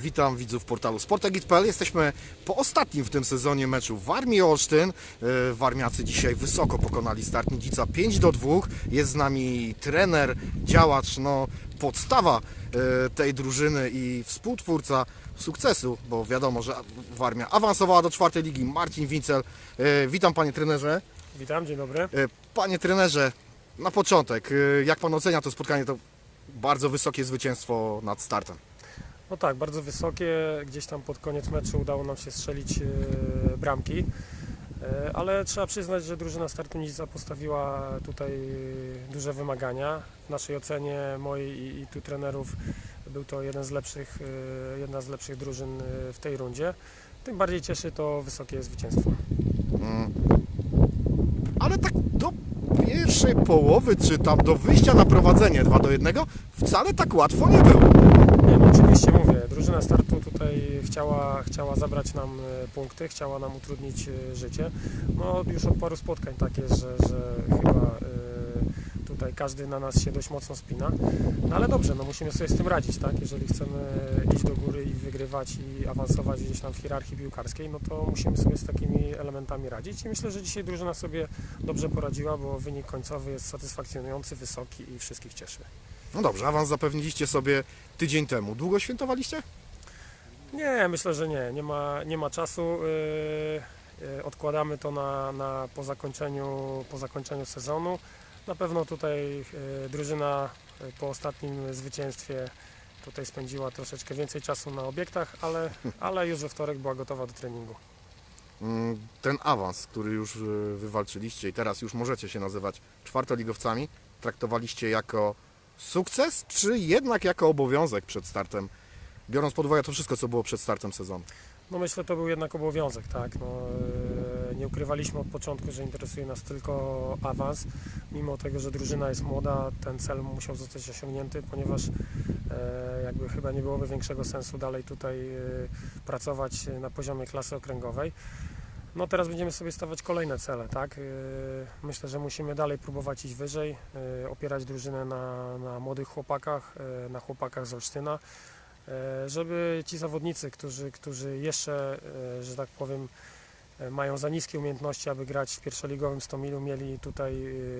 Witam widzów portalu Sportegit.pl. Jesteśmy po ostatnim w tym sezonie meczu w Armii Olsztyn. E, Warmiacy dzisiaj wysoko pokonali Start Nidzica 5 do 2. Jest z nami trener, działacz, no podstawa e, tej drużyny i współtwórca sukcesu, bo wiadomo, że Warmia awansowała do czwartej ligi. Marcin Wincel. E, Witam panie trenerze. Witam, dzień dobry. Panie trenerze, na początek, jak pan ocenia to spotkanie? To bardzo wysokie zwycięstwo nad startem. No tak, bardzo wysokie. Gdzieś tam pod koniec meczu udało nam się strzelić e, bramki. E, Ale trzeba przyznać, że drużyna Startu Nidzica postawiła tutaj e, duże wymagania. W naszej ocenie, mojej i, tu trenerów, był to jeden z lepszych, jedna z lepszych drużyn w tej rundzie. Tym bardziej cieszy to wysokie zwycięstwo. Mm. Pierwszej połowy, czy tam do wyjścia na prowadzenie 2 do 1, wcale tak łatwo nie było. Nie, no oczywiście mówię, drużyna startu tutaj chciała, chciała zabrać nam e, punkty, chciała nam utrudnić e, życie. No już od paru spotkań tak jest, że, że chyba e, tutaj każdy na nas się dość mocno spina. No ale dobrze, no musimy sobie z tym radzić, tak? Jeżeli chcemy iść do góry i wygrywać i awansować gdzieś tam w hierarchii piłkarskiej, no to musimy sobie z takimi elementami radzić i myślę, że dzisiaj drużyna sobie dobrze poradziła, bo wynik końcowy jest satysfakcjonujący, wysoki i wszystkich cieszy. No dobrze, awans zapewniliście sobie tydzień temu. Długo świętowaliście? Nie, myślę, że nie. Nie ma, nie ma czasu. Yy, yy, odkładamy to na, na po, zakończeniu, po zakończeniu sezonu. Na pewno tutaj yy, drużyna yy, po ostatnim zwycięstwie tutaj spędziła troszeczkę więcej czasu na obiektach, ale, ale już we wtorek była gotowa do treningu. Mm, Ten awans, który już y, wywalczyliście i teraz już możecie się nazywać czwartoligowcami, traktowaliście jako sukces, czy jednak jako obowiązek przed startem, biorąc pod uwagę to wszystko, co było przed startem sezonu? No myślę, to był jednak obowiązek, tak. No, e, nie ukrywaliśmy od początku, że interesuje nas tylko awans. Mimo tego, że drużyna jest młoda, ten cel musiał zostać osiągnięty, ponieważ e, jakby chyba nie byłoby większego sensu dalej tutaj e, pracować na poziomie klasy okręgowej. No teraz będziemy sobie stawiać kolejne cele, tak? E, Myślę, że musimy dalej próbować iść wyżej, opierać drużynę na, na młodych chłopakach, na chłopakach z Olsztyna żeby ci zawodnicy, którzy, którzy jeszcze, że tak powiem, mają za niskie umiejętności, aby grać w pierwszoligowym Stomilu, mieli tutaj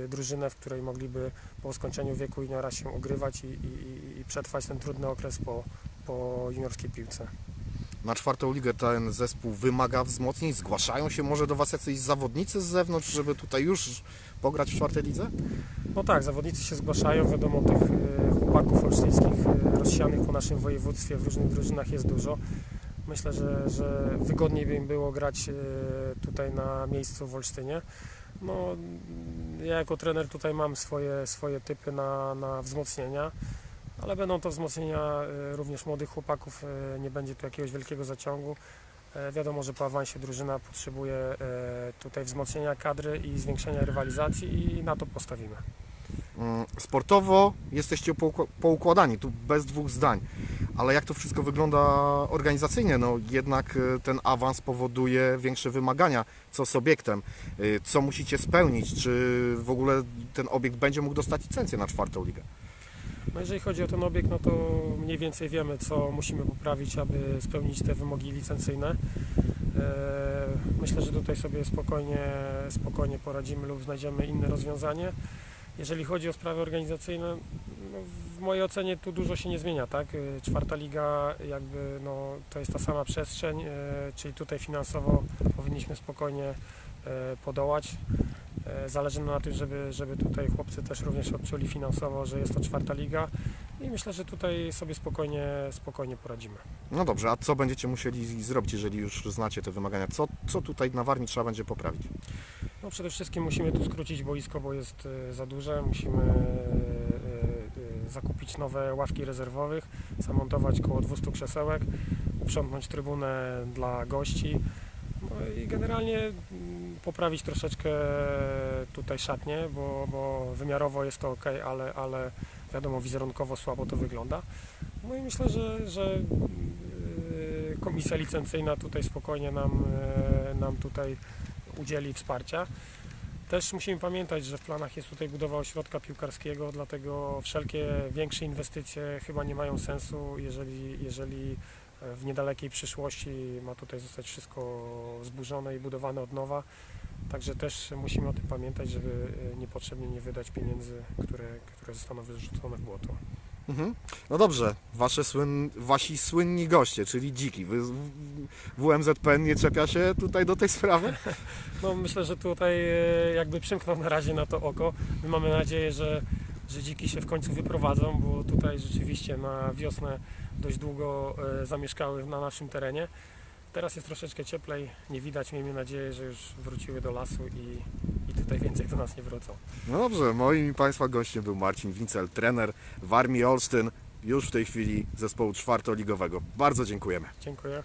e, drużynę, w której mogliby po skończeniu wieku juniora się ogrywać i, i, i przetrwać ten trudny okres po, po juniorskiej piłce. Na czwartą ligę ten zespół wymaga wzmocnień. Zgłaszają się może do Was jacyś zawodnicy z zewnątrz, żeby tutaj już pograć w czwartej lidze? No tak, zawodnicy się zgłaszają, wiadomo tych e, chłopaków olsztyńskich e, rozsianych po naszym województwie w różnych drużynach jest dużo. Myślę, że, że wygodniej by im było grać e, tutaj na miejscu w Olsztynie. No, ja jako trener tutaj mam swoje, swoje typy na, na wzmocnienia, ale będą to wzmocnienia e, również młodych chłopaków, e, nie będzie tu jakiegoś wielkiego zaciągu. Wiadomo, że po awansie drużyna potrzebuje tutaj wzmocnienia kadry i zwiększenia rywalizacji i na to postawimy. Mm, Sportowo jesteście poukła- poukładani, tu bez dwóch zdań. Ale jak to wszystko wygląda organizacyjnie? No jednak y, ten awans powoduje większe wymagania, co z obiektem. Y, Co musicie spełnić? Czy w ogóle ten obiekt będzie mógł dostać licencję na czwartą ligę? No jeżeli chodzi o ten obiekt, no to mniej więcej wiemy, co musimy poprawić, aby spełnić te wymogi licencyjne. E, Myślę, że tutaj sobie spokojnie, spokojnie poradzimy lub znajdziemy inne rozwiązanie. Jeżeli chodzi o sprawy organizacyjne, no w mojej ocenie tu dużo się nie zmienia, tak? E, Czwarta liga jakby no, to jest ta sama przestrzeń, e, czyli tutaj finansowo powinniśmy spokojnie e, podołać. Zależy nam na tym, żeby, żeby tutaj chłopcy też również odczuli finansowo, że jest to czwarta liga i myślę, że tutaj sobie spokojnie, spokojnie poradzimy. No dobrze, a co będziecie musieli zrobić, jeżeli już znacie te wymagania? Co, co tutaj na Warmii trzeba będzie poprawić? No przede wszystkim musimy tu skrócić boisko, bo jest za duże. Musimy zakupić nowe ławki rezerwowych, zamontować około 200 krzesełek, uprzątnąć trybunę dla gości. No i generalnie mm, poprawić troszeczkę tutaj szatnię, bo, bo wymiarowo jest to ok, ale, ale wiadomo wizerunkowo słabo to wygląda. No i myślę, że, że yy, komisja licencyjna tutaj spokojnie nam, yy, nam tutaj udzieli wsparcia. Też musimy pamiętać, że w planach jest tutaj budowa ośrodka piłkarskiego, dlatego wszelkie większe inwestycje chyba nie mają sensu, jeżeli, jeżeli e, w niedalekiej przyszłości ma tutaj zostać wszystko zburzone i budowane od nowa. Także też musimy o tym pamiętać, żeby e, niepotrzebnie nie wydać pieniędzy, które, które zostaną wyrzucone w błoto. Mhm. No dobrze, wasze słyn, wasi słynni goście, czyli dziki. WMZPN nie czepia się tutaj do tej sprawy? No myślę, że tutaj e, jakby przymknął na razie na to oko. My mamy nadzieję, że, że dziki się w końcu wyprowadzą, bo tutaj rzeczywiście na wiosnę dość długo e, zamieszkały na naszym terenie. Teraz jest troszeczkę cieplej, nie widać, miejmy nadzieję, że już wróciły do lasu i tutaj więcej do nas nie wrócą. No dobrze, moim i Państwa gościem był Marcin Wincel, trener w Armii Olsztyn, już w tej chwili zespołu czwartoligowego. Bardzo dziękujemy. Dziękuję.